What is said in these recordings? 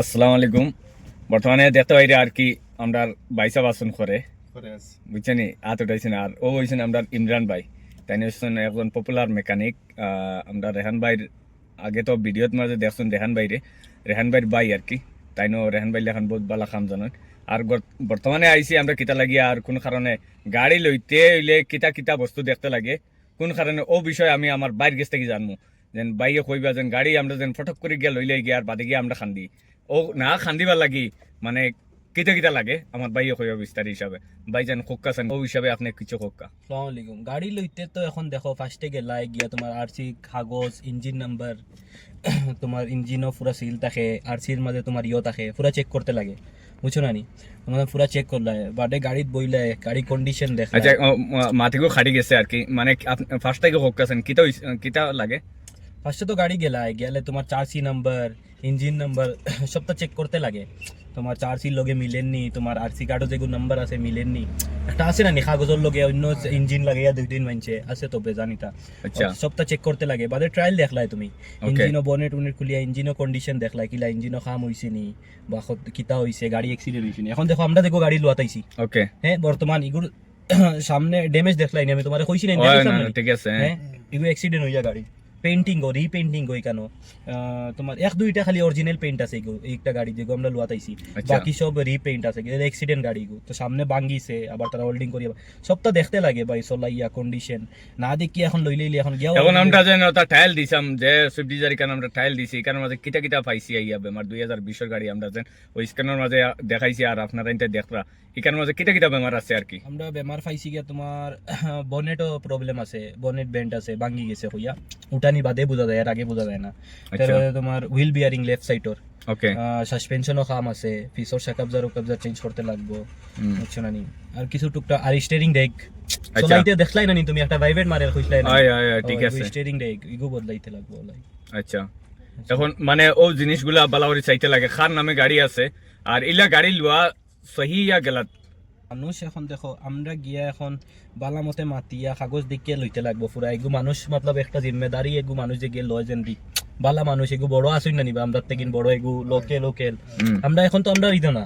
আসসালামু আলাইকুম। বর্তমানে দেখতে পাইরে আর কি আমরা বাইসা বাসন করে বুঝছেনি হাত উঠাইছেন। আর ও হয়েছেন আমরা ইমরান ভাই। তাই হচ্ছেন একজন পপুলার মেকানিক আমরা রেহান ভাইয়ের আগে তো ভিডিওত মাঝে দেখছেন রেহান ভাইরে। রেহান ভাইয়ের ভাই আর কি। তাই রেহান ভাই লেখান বহুত ভালো কাম জানেন। আর বর্তমানে আইসি আমরা কিতা লাগি আর কোন কারণে গাড়ি লইতে হইলে কিতা কিতা বস্তু দেখতে লাগে। কোন কারণে ও বিষয়ে আমি আমার বাইর গেছ থেকে জানব যেন বাইকে কইবা যেন গাড়ি আমরা যেন ফটক করে গিয়া লইলে গিয়া আর বাদে গিয়া আমরা খান্দি। ও না খান্দিবার লাগি মানে কিতা কিতা লাগে? আমার বাইকে কইবা বিস্তার হিসাবে ভাই যেন কোক্কা চান ও হিসাবে আপনি কিছু কোক্কা আসসালামু আলাইকুম। গাড়ি লইতে তো এখন দেখো ফার্স্টে গেলাই গিয়া তোমার আরসি কাগজ ইঞ্জিন নাম্বার তোমার ইঞ্জিনও পুরা সিল থাকে আরসির মাঝে তোমার ইয়ে থাকে পুরা চেক করতে লাগে। বুঝছ না নি? তোমার পুরা চেক করলে বাদে গাড়িত বইলে গাড়ি কন্ডিশন দেখা আচ্ছা মাটিগো খাড়ি গেছে আর কি? মানে ফার্স্ট থেকে কোক্কা চান কিতা কিতা লাগে? ফার্স্টে তো গাড়ি গেলাই গেলে তোমার চার্সি নাম্বার ইঞ্জিন নাম্বার সব তো চেক করতে লাগে। তোমার চার্সির লগে মিলেননি তোমার আরসি কার্ডও যেগুলো নাম্বার আছে মিলেননি। একটা আছে না কাগজের লগে অন্য ইঞ্জিন লাগাইয়া দুই দিন মানছে আছে তো বেজানিটা আচ্ছা। সবটা চেক করতে লাগে বাদে ট্রায়াল দেখলাই তুমি. ইঞ্জিনও বনেট উনেট খুলিয়া ইঞ্জিনও কন্ডিশন দেখলাই কিলা ইঞ্জিনও খাম হইছে নি বা কত- হইছে গাড়ি এক্সিডেন্ট হইছে নি। এখন দেখো আমরা দেখো গাড়ি লোয়াতাইছি ওকে হ্যাঁ বর্তমান ইগুর সামনে ড্যামেজ দেখলাই নি আমি তোমার কইছি না ওই না না, ঠিক আছে হ্যাঁ। এগুলো অ্যাক্সিডেন্ট হইয়া গাড়ি পেন্টিং গো রিপেন্টিং গো কেন তোমার এক দুইটা খালি অরিজিনাল পেইন্ট আছে এগো একটা গাড়ি যেগো আমরা লোয়াতাইছি। আচ্ছা। বাকি সব রিপেইন্ট আছে অ্যাক্সিডেন্ট গাড়ি গো তো সামনে ভাঙ্গিছে আবার তারা হোল্ডিং করিয়া সবটা দেখতে লাগে ভাই চলাইয়া কন্ডিশন না দেখি এখন লইলেই এখন গিয়া এখন আমরা যেন ওটা টাইল দিছাম যে সুইফট ডিজায়ার কেন আমরা টাইল দিছি এখানের মাঝে কিটা কিটা পাইছি আইয়া বেমার। দুই হাজার বিশের গাড়ি আমরা যেন ওই স্ক্যানের মাঝে দেখাইছি আর আপনারা এটা দেখরা এখানের মাঝে কিটা কিটা বেমার আছে আর কি। আমরা বেমার পাইছি গিয়া তোমার বনেটও প্রবলেম আছে বনেট বেন্ট আছে ভাঙ্গি গেছে হইয়া। উঠানি বাদে বোঝা যায় এর আগে বোঝা যায় না। আচ্ছা। তারপরে তোমার হুইল বিয়ারিং লেফট সাইডর ওকে সাসপেনশনও খাম আছে পিছর সাকাবজার ওকাবজার চেঞ্জ করতে লাগবো। বুঝছ না নি? আর কিছু টুকটা আর স্টিয়ারিং ডেক আচ্ছা। চলাইতে দেখলাই না নি তুমি? একটা ভাইভেট মারে কইছলাই না আয় আয় ঠিক আছে। স্টিয়ারিং ডেক ইগো বদলাইতে লাগবো লাই আচ্ছা। এখন মানে ও জিনিসগুলা বালাবাড়ি চাইতে লাগে। খার নামে গাড়ি আছে। আর ইলা গাড়ি লোয়া সহি ইয়া গেলাত। মানুষ এখন দেখো আমরা গিয়া এখন বালামতে মাতিয়া কাগজ দেখিয়ে লইতে লাগবো পুরা। এগু মানুষ মতলব একটা জিম্মেদারি এগু মানুষ যে গিয়ে লয় যেন বালা মানুষ এগু বড় আসুন না নিবা আমরা থেকে বড় এগু লোকেল লোকেল আমরা এখন তো আমরা ইতো না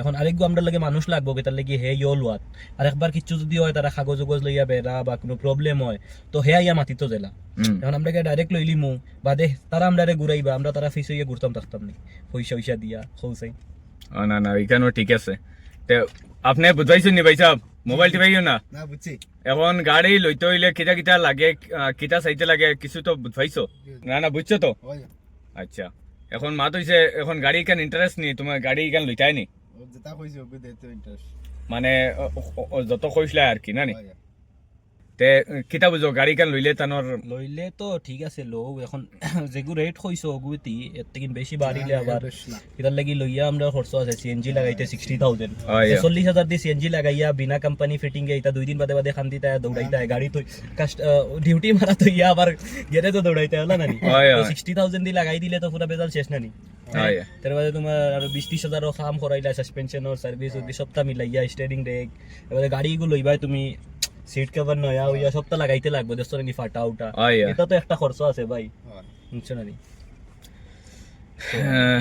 এখন আরেকগু আমরা লাগে মানুষ লাগবো তার লাগি হে ইয় লোয়াত আর একবার কিছু যদি হয় তারা কাগজ উগজ লইয়া বেড়া বা কোনো প্রবলেম হয় তো হে ইয়া মাতি তো জেলা। এখন আমরা ডাইরেক্ট লইলি মু বা দে তারা আমরা ঘুরাইবা আমরা তারা ফিস ঘুরতাম থাকতাম নি পয়সা পয়সা দিয়া হৌসাই না না এখানেও ঠিক আছে। তে আপনি বুঝাইছেন নি ভাই সাহেব মোবাইল টিপাইও না? না বুঝছি। এখন গাড়ি লইতে হইলে কিটা কিটা লাগে কিটা চাইতে লাগে কিছু তো বুঝাইছো। না না বুঝছ তো? আচ্ছা। এখন মা হইছে এখন গাড়ি কেন ইন্টারেস্ট নি? তোমার গাড়ি কেন লইতাই নি? মানে যত কইছিলা আর কি না নি? তে কিতা বুঝো গাড়ি কেন লইলে তানোর লইলে তো ঠিক আছে লো এখন যেগু রেট হইছো ওগুতি এর থেকে বেশি বাড়িলে আবার এটার লাগি লইয়া আমরা খরচ আছে সিএনজি লাগাইতে সিক্সটি থাউজেন্ড হয়, yeah. চল্লিশ সিএনজি লাগাইয়া বিনা কোম্পানি ফিটিং এটা দুই দিন বাদে বাদে খান্দি তাই দৌড়াইতে হয়। গাড়ি তো কাস্ট ডিউটি মারা তো ইয়া আবার গেলে তো দৌড়াইতে হলো না নি? হয়, হয়। সিক্সটি থাউজেন্ড লাগাই দিলে তো পুরা বেজাল শেষ না নি? হয়। তার বাদে তোমার আর বিশ ত্রিশ হাজারও কাম করাইলা সাসপেনশনের সার্ভিস ওদি সপ্তাহ মিলাইয়া স্টিয়ারিং ডেক এবারে গাড়িগুলো লইবাই তুমি সিট কভার নয়া হইয়া সপ্তাহ লাগাইতে লাগবে দেশ নি ফাটা উটা। এটা তো একটা খরচ আছে ভাই। বুঝছ না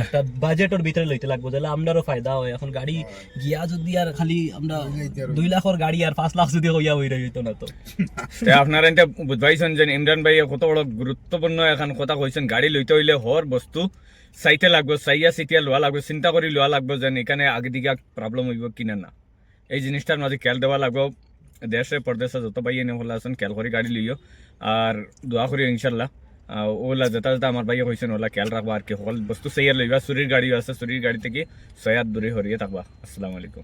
একটা বাজেটের ভিতরে লইতে লাগবো তাহলে আমরারও ফায়দা হয়। এখন গাড়ি গিয়া যদি আর খালি আমরা দুই লাখের গাড়ি আর পাঁচ লাখ যদি হইয়া হইরা হইতো না তো। তে আপনারা এটা বুঝবাইছেন যে ইমরান ভাই কত বড় গুরুত্বপূর্ণ এখন কথা কইছেন গাড়ি লইতে হইলে হর বস্তু চাইতে লাগবে চাইয়া চিটিয়া লোয়া লাগবে চিন্তা করে লোয়া লাগবে যেন এখানে আগে দিকে প্রবলেম হইব কিনা না। এই জিনিসটার মাঝে খেয়াল দেওয়া লাগবে। দেশে পরদেশে যত ভাই এনে হলে আছেন খেয়াল করে গাড়ি লইও আর দোয়া করি ইনশাল্লাহ আহ, ওলা যেটা যেটা আমার ভাইয়ে কইছেন ওলা খেয়াল রাখবা আর কি সকল বস্তু চাইয়া লইবা চুরির গাড়িও আছে চুরির গাড়ি থেকে ছয়াত দূরে হরিয়ে থাকবা আসসালামু আলাইকুম